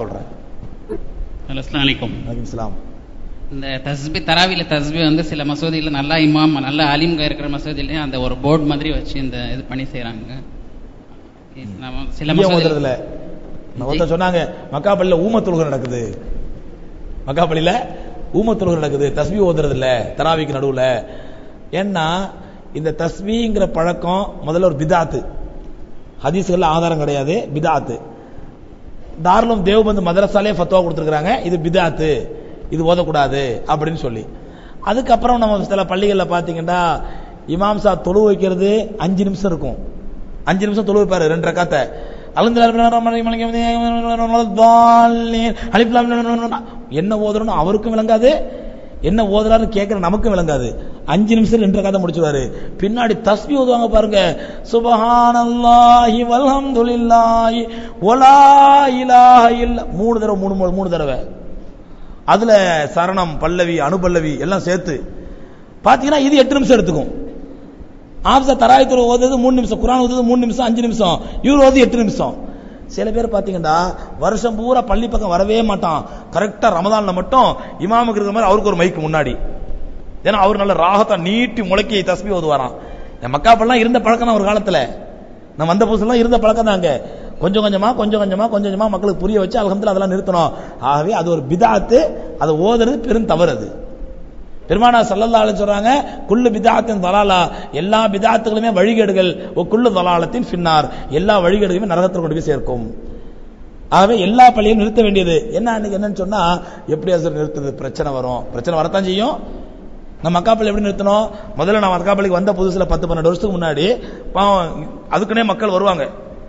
சொல்றேன். இந்த தஸ்பி தராவில தஸ்பி வந்து சில மசூதியில் நல்லா இமாம் நல்ல அலிம்க இருக்கிற மசூதியிலையும் அந்த ஒரு போர்டு மாதிரி வச்சு இந்த இது பண்ணி சில ஒருத்தர் சொன்னாங்க மக்காப்பள்ளியில ஊம தொழுகை நடக்குது. மக்காப்பள்ளியில ஊம தொழுகை நடக்குது. தஸ்பி ஓதுறது இல்ல தராவிக்கு நடுவுல. ஏன்னா இந்த தஸ்பிங்கிற பழக்கம் முதல்ல ஒரு பிதாத்து. ஹதீஸ்கள்ல ஆதாரம் கிடையாது பிதாத்து. தாராளம் தேவபந்து மதரசாலே ஃபத்வா கொடுத்துருக்குறாங்க இது பிதாத்து இது ஓதக்கூடாது அப்படின்னு சொல்லி அதுக்கப்புறம் நம்ம சில பள்ளிகளில் பார்த்தீங்கன்னா இமாம் சா தொழு வைக்கிறது அஞ்சு நிமிஷம் இருக்கும் அஞ்சு நிமிஷம் தொழு வைப்பாரு ரெண்டு ரக்காத்தை என்ன ஓதுறோம் அவருக்கும் விளங்காது என்ன ஓதுறாரு கேட்குற நமக்கும் விளங்காது அஞ்சு நிமிஷம் ரெண்டு கதை முடிச்சுவாரு பின்னாடி தஸ்மி ஓதுவாங்க பாருங்க. சுபஹானல்லாஹி வல்ஹம்துலில்லாஹி ஒலா இலாஹ இல்ல மூணு தடவை மூணு மூணு- மூணு தடவை. அதுல சரணம் பல்லவி அனுபல்லவி எல்லாம் சேர்த்து. பாத்தீங்கன்னா இது எட்டு நிமிஷம் எடுத்துக்கும். ஆப்சா தராயத்தில் ஓதுறது மூணு நிமிஷம் குரான் ஓதுறது மூணு நிமிஷம் அஞ்சு நிமிஷம். இவர் ஓது எட்டு நிமிஷம். சில பேர் பாத்தீங்கன்னா வருஷம் பூரா பள்ளி பக்கம் வரவே மாட்டான். கரெக்டா ரமதான்ல மட்டும் இமாமுக்கு இருக்கிற மாதிரி அவருக்கு ஒரு மைக்கு முன்னாடி. ஏன்னா அவர் நல்ல ராகத்தை நீட்டி முளைக்கி தஸ்பி ஓதுவாராம். என் மக்காப்பெல்லாம் இருந்த பழக்கம் ஒரு காலத்தில். நான் வந்த புதுசுலாம் இருந்த பழக்கம் தாங்க கொஞ்சம் கொஞ்சமா கொஞ்சம் கொஞ்சமா கொஞ்சம் கொஞ்சமா மக்களுக்கு புரிய வச்சு அலகத்தில் அதெல்லாம் நிறுத்தணும். ஆகவே அது ஒரு பிதாத்து அதை ஓதுறது பெரும் தவறு அது. பெருமானா சல்லல்லா சொல்றாங்க குல்லு பிதாத்தின் தலாலா. எல்லா பிதாத்துகளுமே வழிகேடுகள். ஓ குல்லு தலாலத்தின் பின்னார் எல்லா வழிகேடுகளுமே நரகத்தில் கொண்டு போய் சேர்க்கும். ஆகவே எல்லா பள்ளியும் நிறுத்த வேண்டியது. என்ன அன்னைக்கு என்னன்னு சொன்னா எப்படி அசர் நிறுத்துறது? பிரச்சனை வரும். பிரச்சனை வரத்தான் செய்யும். நம்ம மக்காப்பள்ளி எப்படி நிறுத்தணும்? முதல்ல நான் மக்காப்பள்ளிக்கு வந்த புதுசுல பத்து பன்னெண்டு வருஷத்துக்கு முன்னாடி பாவம் அதுக்குன்னே மக்கள் வருவாங்க.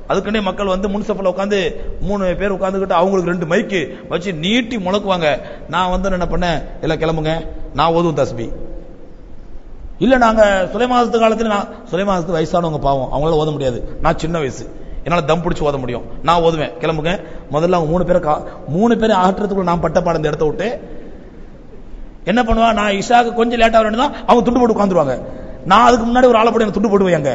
அதுக்குன்னே மக்கள் வந்து முன்சப்பில் உட்காந்து மூணு பேர் உட்காந்துக்கிட்டு அவங்களுக்கு ரெண்டு மைக்கு வச்சு நீட்டி முழக்குவாங்க. நான் வந்து என்ன பண்ணேன்? எல்லாம் கிளம்புங்க. நான் ஓதுவும் தஸ்பி. இல்லை நாங்கள் சுலைமாசத்து காலத்தில் நான் சுலைமாசத்து வயசானவங்க பாவம். அவங்களால ஓத முடியாது. நான் சின்ன வயசு. என்னால் தம் பிடிச்சி ஓத முடியும். நான் ஓதுவேன். கிளம்புங்க. முதல்ல அவங்க மூணு பேரை கா- மூணு பேரை ஆட்டுறதுக்குள்ள நான் பட்ட பாடம் இந்த இடத்த விட்டு என்ன பண்ணுவா? நான் இஷாக்கு கொஞ்சம் லேட்டாக வரணும் அவங்க துண்டு போட்டு உட்காந்துருவாங்க நான் அதுக்கு முன்னாடி ஒரு ஆளை போட்டு எனக்கு துண்டு போடுவேன் அங்க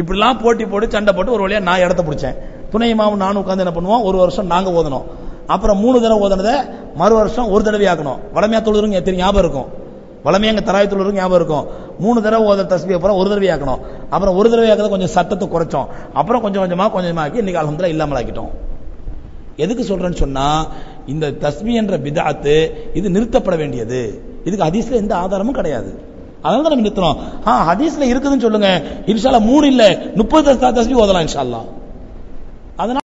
இப்படிலாம் போட்டி போட்டு சண்டை போட்டு ஒரு வழியா நான் இடத்த பிடிச்சேன். துணை மாவும் நானும் உட்காந்து என்ன பண்ணுவோம்? ஒரு வருஷம் நாங்க ஓதணும். அப்புறம் மூணு தடவை ஓதுனதை மறு வருஷம் ஒரு தடவை ஆக்கணும். வளமையா தொழுதுங்க எத்தனை ஞாபகம் இருக்கும்? வளமையா அங்க தராய் தொழுதுங்க ஞாபகம் இருக்கும். மூணு தடவை ஓத தஸ்பி அப்புறம் ஒரு தடவை ஆக்கணும். அப்புறம் ஒரு தடவை ஆக்கிறத கொஞ்சம் சத்தத்தை குறைச்சோம். அப்புறம் கொஞ்சம் கொஞ்சமா கொஞ்சமாக ஆக்கி இன்னைக்கு அலமதுல இல்லாமல் ஆக்கிட்டோம் எதுக்கு சொல்றேன்னு சொன்னா இந்த தஸ்மி என்ற பிதாத்து இது நிறுத்தப்பட வேண்டியது. இதுக்கு ஹதீஸ்ல எந்த ஆதாரமும் கிடையாது. அதனால தான் நம்ம நிறுத்தணும் ஆ ஹதீஸ்ல இருக்குதுன்னு சொல்லுங்க. இன்ஷால்லா மூணு இல்ல. முப்பது தஸ்மி ஓதலாம் இன்ஷால்லா அதனால